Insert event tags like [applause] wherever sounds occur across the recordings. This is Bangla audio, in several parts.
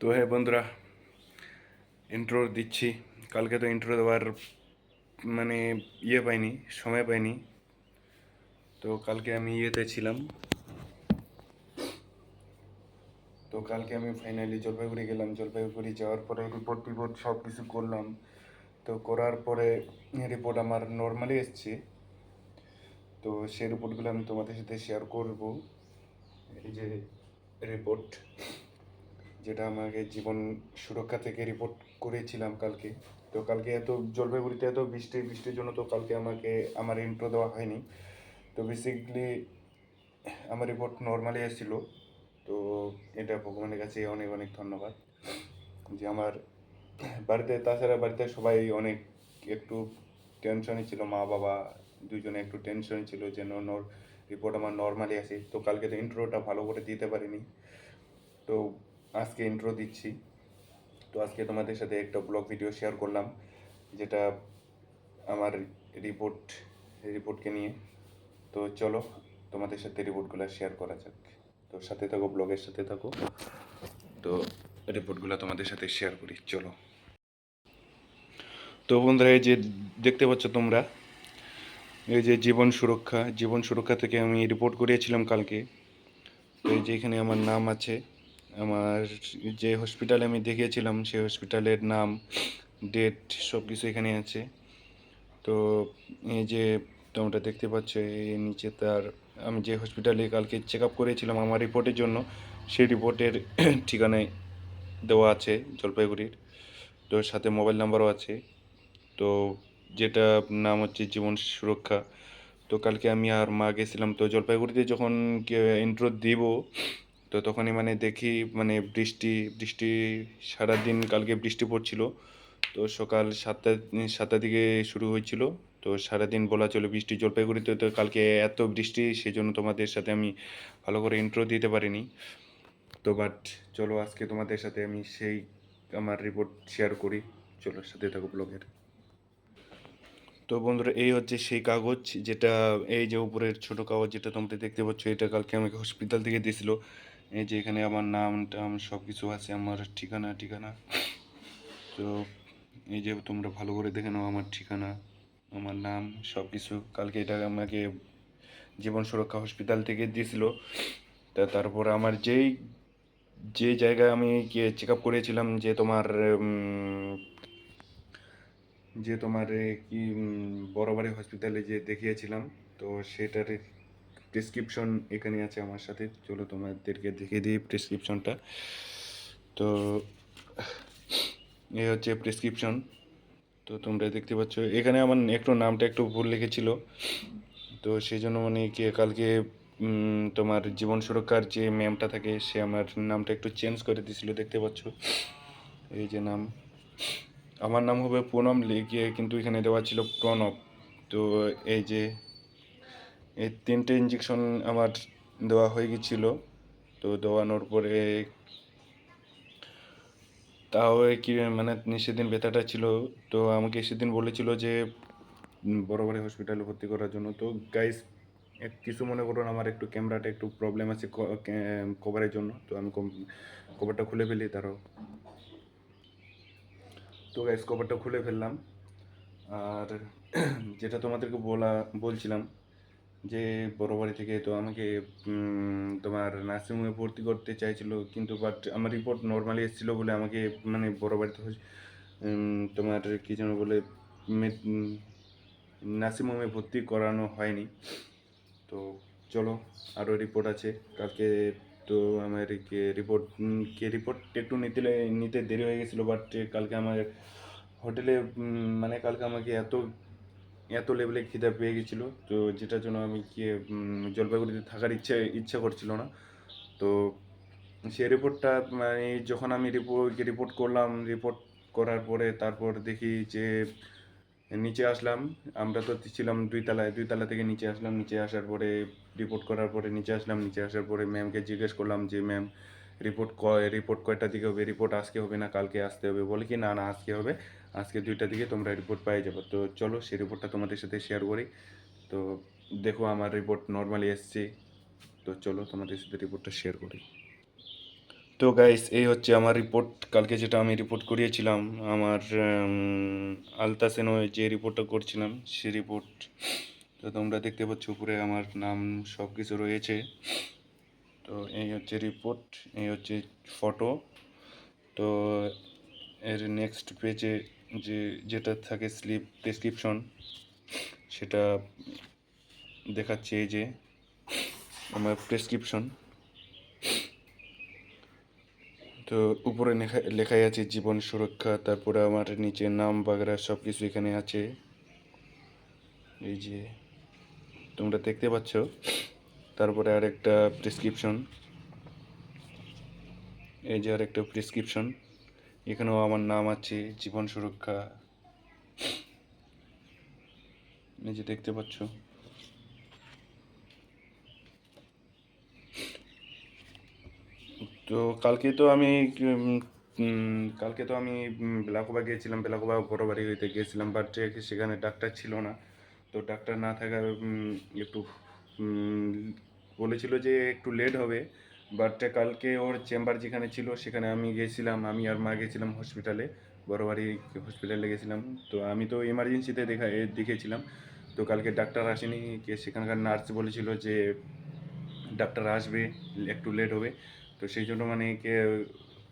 তো হ্যাঁ বন্ধুরা ইন্ট্রো দিচ্ছি কালকে তো ইন্ট্রো দেওয়ার মানে ইয়ে পাইনি সময় পাইনি তো কালকে আমি ইয়েতে ছিলাম তো কালকে আমি ফাইনালি জলপাইগুড়ি গেলাম জলপাইগুড়ি যাওয়ার পরে রিপোর্ট টিপোর্ট সব কিছু করলাম তো করার পরে রিপোর্ট আমার নর্মালি এসছে তো সেই রিপোর্টগুলো আমি তোমাদের সাথে শেয়ার করব এই যে রিপোর্ট যেটা আমাকে জীবন সুরক্ষা থেকে রিপোর্ট করেছিলাম কালকে। তো কালকে এত জলপাইগুড়িতে এত বৃষ্টি, বৃষ্টির জন্য তো কালকে আমাকে, আমার ইন্ট্রো দেওয়া হয়নি। তো বেসিকলি আমার রিপোর্ট নর্মালি এসেছিল। তো এটা ভগবানের কাছে অনেক অনেক ধন্যবাদ। যে আমার বাড়িতে, তাছাড়া বাড়িতে সবাই অনেক একটু টেনশনে ছিল, মা, বাবা দুজনে একটু টেনশনে ছিল যে নর রিপোর্ট আমার নর্মালি আসে। তো কালকে তো ইন্ট্রোটা ভালো করে দিতে পারিনি। তো আজকে ইন্ট্রো দিচ্ছি। তো আজকে তোমাদের সাথে একটা ব্লগ ভিডিও শেয়ার করলাম, যেটা আমার রিপোর্ট রিপোর্টকে নিয়ে। তো চলো, তোমাদের সাথে রিপোর্টগুলো শেয়ার করা যাক। তো সাথে থাকো ব্লগের সাথে থাকো। তো রিপোর্টগুলো তোমাদের সাথে শেয়ার করি, চলো। তো বন্ধুরা, এই যে দেখতে পাচ্ছ তোমরা, এই যে জীবন সুরক্ষা জীবন সুরক্ষা থেকে আমি রিপোর্ট করিয়েছিলাম কালকে। তো এই যে এখানে আমার নাম আছে আমার যে হসপিটালে আমি দেখিয়েছিলাম, সেই হসপিটালের নাম ডেট সব কিছু এখানে আছে। তো এই যে তোমরা দেখতে পাচ্ছ, এই নিচে তার, আমি যে হসপিটালে কালকে চেক আপ করেছিলাম আমার রিপোর্টের জন্য, সেই রিপোর্টের [clears throat] ঠিকানায় দেওয়া আছে জলপাইগুড়ির। তো সাথে মোবাইল নাম্বারও আছে। তো যেটা নাম হচ্ছে জীবন সুরক্ষা। তো কালকে আমি আর মা গেছিলাম, তো জলপাইগুড়িতে যখন ইন্ট্রো দিব তো তখনই মানে দেখি মানে বৃষ্টি বৃষ্টি সারাদিন কালকে বৃষ্টি পড়ছিল। তো সকাল সাতটা, সাতটার দিকে শুরু হয়েছিল। তো সারাদিন বলা চলে বৃষ্টি জলপাইগুড়িতে তো কালকে এত বৃষ্টি সেই জন্য তোমাদের সাথে আমি ভালো করে ইন্ট্রো দিতে পারিনি। তো বাট চলো আজকে তোমাদের সাথে আমি সেই আমার রিপোর্ট শেয়ার করি। চলো সাথে থাকো ব্লগের তো বন্ধুরা, এই হচ্ছে সেই কাগজ যেটা, এই যে উপরের ছোট কাগজ যেটা তোমরা দেখতে পাচ্ছ, এটা কালকে আমাকে হসপিটাল থেকে দিয়েছিল। এই যে এখানে আমার নাম টাম সব কিছু আছে, আমার ঠিকানা ঠিকানা। তো এই যে তোমরা ভালো করে দেখে নাও আমার ঠিকানা, আমার নাম সব কিছু কালকে এটা আমাকে জীবন সুরক্ষা হসপিটাল থেকে দিয়েছিল। তা তারপর আমার যেই, যে জায়গায় আমি গিয়ে চেক আপ করেছিলাম যে তোমার যে তোমার কি বড়বাড়ি হসপিটালে যে দেখিয়েছিলাম, তো সেটার প্রেসক্রিপশন এখানে আছে আমার সাথে। চলো তোমাদেরকে দেখিয়ে দিই প্রেসক্রিপশনটা তো এই হচ্ছে প্রেসক্রিপশন তো তোমরা দেখতে পাচ্ছ। এখানে আমার একটু নামটা একটু ভুল লিখেছিল। তো সেই জন্য মানে কি, কালকে তোমার জীবন সুরক্ষার যে ম্যামটা থাকে, সে আমার নামটা একটু চেঞ্জ করে দিয়েছিল, দেখতে পাচ্ছ? এই যে নাম। আমার নাম হবে পুনম লিখিয়ে কিন্তু এখানে দেওয়া ছিল প্রণব। তো এই যে এই তিনটে ইঞ্জেকশন আমার দেওয়া হয়ে গেছিল। তো দেওয়ানোর পরে তাও কি মানে সেদিন ব্যথাটা ছিল। তো আমাকে সেদিন বলেছিল যে বড় বড় হসপিটালে ভর্তি করার জন্য। তো গাইস কিছু মনে করুন আমার একটু ক্যামেরাটা একটু প্রবলেম আছে কভারের জন্য। তো আমি কভারটা খুলে ফেলি তারও তো গাইস কভারটা খুলে ফেললাম। আর [clears throat] যেটা তোমাদেরকে বলা, বলছিলাম যে বড় বাড়ি থেকে তো আমাকে তোমার নার্সিংহোমে ভর্তি করতে চাইছিল, কিন্তু বাট আমার রিপোর্ট নর্মালি এসেছিল বলে আমাকে মানে বড় বাড়িতে তোমার কী যেন বলে নার্সিংহোমে ভর্তি করানো হয়নি। তো চলো আরও রিপোর্ট আছে, কালকে তো আমার রিপোর্ট কে রিপোর্ট একটু নিতে নিতে দেরি হয়ে গেছিল বাট কালকে আমার হোটেলে মানে কালকে আমাকে এত এত লেভেলে খিদে পেয়ে গেছিল। তো যেটার জন্য আমি কি জলপাইগুড়িতে থাকার ইচ্ছে, ইচ্ছা করছিল না। তো সেই রিপোর্টটা মানে যখন আমি রিপোর্ট রিপোর্ট করলাম রিপোর্ট করার পরে তারপর দেখি যে নিচে আসলাম, আমরা তো ছিলাম দুই তলায়, দুই তলা থেকে নিচে আসলাম, নিচে আসার পরে রিপোর্ট করার পরে নিচে আসলাম, নিচে আসার পরে ম্যামকে জিজ্ঞেস করলাম যে ম্যাম রিপোর্ট কয় রিপোর্ট কয়টা দিকে হবে রিপোর্ট আজকে হবে না, কালকে আসতে হবে। বলে কি, না না, আজকে হবে। আজকে দুইটা দিকে তোমরা রিপোর্ট পেয়ে যাবে। তো চলো সেই রিপোর্টটা তোমাদের সাথে শেয়ার করি। তো দেখো আমার রিপোর্ট নর্মালি এসছে। তো চলো তোমাদের সাথে রিপোর্টটা শেয়ার করি। তো গাইস এই হচ্ছে আমার রিপোর্ট কালকে যেটা আমি রিপোর্ট করিয়েছিলাম, আমার আলতাসেনো যে রিপোর্টটা করছিলাম, সে রিপোর্ট তো তোমরা দেখতে পাচ্ছ উপরে আমার নাম সব কিছু রয়েছে। তো এই হচ্ছে রিপোর্ট এই হচ্ছে ফটো তো এর নেক্সট পেজে যে, যেটা থাকে স্লিপ প্রেসক্রিপশন সেটা দেখাচ্ছে এই যে, আমার প্রেসক্রিপশন তো উপরে লেখা, লেখাই আছে জীবন সুরক্ষা, তারপরে আমার নিচে নাম বাগেরা সব কিছু এখানে আছে। এই যে, তোমরা দেখতে পাচ্ছ? তারপরে আর একটা প্রেসক্রিপশন এই যে আর একটা প্রেসক্রিপশন এখানেও আমার নাম আছে, জীবন সুরক্ষা। যে দেখতে পাচ্ছ। তো কালকে তো আমি কালকে তো আমি বেলাকোবা গিয়েছিলাম। বেলাকোবা বড় বাড়ি হইতে গিয়েছিলাম বাট সেখানে ডাক্তার ছিল না, তো ডাক্তার না থাকার একটু বলেছিল যে একটু লেট হবে বাট কালকে ওর চেম্বার যেখানে ছিল সেখানে আমি গেছিলাম, আমি আর মা গেছিলাম হসপিটালে বড় বাড়ি হসপিটালে গেছিলাম। তো আমি তো এমার্জেন্সিতে দেখা দেখেছিলাম। তো কালকে ডাক্তার আসেনি, কে সেখানকার নার্স বলেছিল যে ডাক্তার আসবে, একটু লেট হবে। তো সেই জন্য মানে কে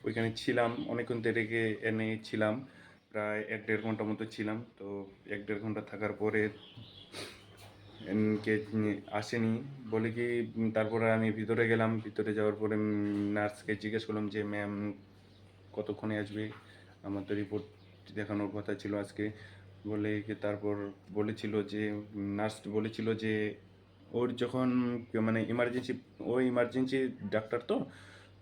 ওইখানে ছিলাম, অনেকক্ষণ থেকে এনে ছিলাম, প্রায় এক দেড় ঘণ্টা মতো ছিলাম। তো এক দেড় ঘণ্টা থাকার পরে কে আসেনি বলে কি তারপরে আমি ভিতরে গেলাম, ভিতরে যাওয়ার পরে নার্সকে জিজ্ঞেস করলাম যে, ম্যাম, কতক্ষণে আসবে? আমার তো রিপোর্ট দেখানোর কথা ছিল আজকে। বলে কি, তারপর বলেছিল যে নার্স বলেছিল যে, ওর যখন মানে ইমার্জেন্সি ও ইমার্জেন্সি ডাক্তার তো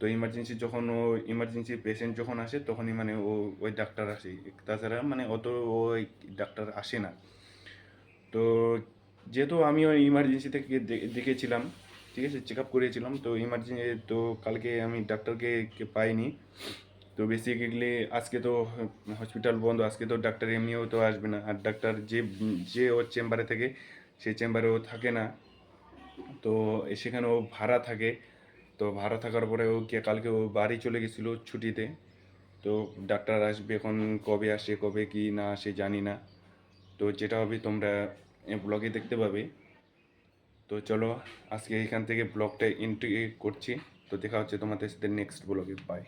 তো ইমার্জেন্সি যখন ও ইমার্জেন্সি পেশেন্ট যখন আসে, তখনই মানে ও, ওই ডাক্তার আসে। তাছাড়া মানে অত ওই ডাক্তার আসে না। তো যেহেতু আমি ওই ইমার্জেন্সি থেকে দেখেছিলাম, ঠিক আছে চেক আপ করিয়েছিলাম, তো ইমার্জেন্সি তো কালকে আমি ডাক্তারকে পাইনি। তো বেসিক্যালি আজকে তো হসপিটাল বন্ধ, আজকে তো ডাক্তার এমনিও তো আসবে না। আর ডাক্তার যে যে ওর চেম্বারে থাকে, সেই চেম্বারে ও থাকে না। তো সেখানে ও ভাড়া থাকে। তো ভাড়া থাকার পরে ও কে, কালকে ও বাড়ি চলে গেছিল ছুটিতে। তো ডাক্তার আসবে এখন কবে আসে, কবে কি না আসে জানি না। তো যেটা হবে তোমরা ব্লগে দেখতে পাবে। তো চলো আজকে এখান থেকে ব্লগটা এন্ট্রি করছি। তো দেখা হচ্ছে তোমাদের সাথে নেক্সট ব্লগে। বাই